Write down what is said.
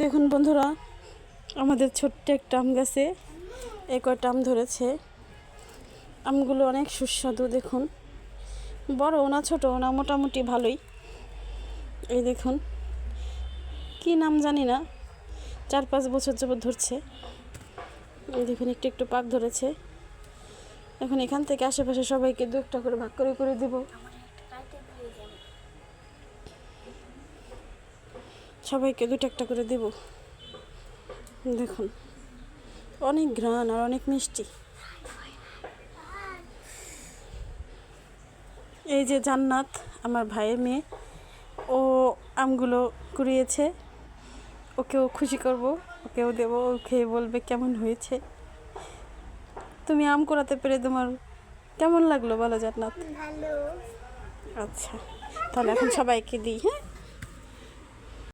দেখুন বন্ধুরা, আমাদের ছোট্ট একটা আম গাছে এ কয়টা আম ধরেছে। আমগুলো অনেক সুস্বাদু দেখুন। বড় না ছোট না মোটামুটি ভালোই। এই দেখুন, কি নাম জানি না, চার পাঁচ বছর যাবত ধরছে। এই দেখুন, একটু একটু পাক ধরেছে। এখন এখান থেকে আশেপাশে সবাইকে দু একটা করে ভাগ করে করে দেবো। সবাইকে দুটো একটা করে দেব। দেখুন অনেক ঘ্রাণ আর অনেক মিষ্টি। এই যে জান্নাত আমার ভাইয়ের মেয়ে ও আমগুলো কুড়িয়েছে। ওকেও খুশি করব ওকেও দেবো ও খেয়ে বলবে কেমন হয়েছে। তুমি আম কুড়াতে পেরে তোমার কেমন লাগল বলো জান্নাত? আচ্ছা তাহলে এখন সবাইকে দিই হ্যাঁ?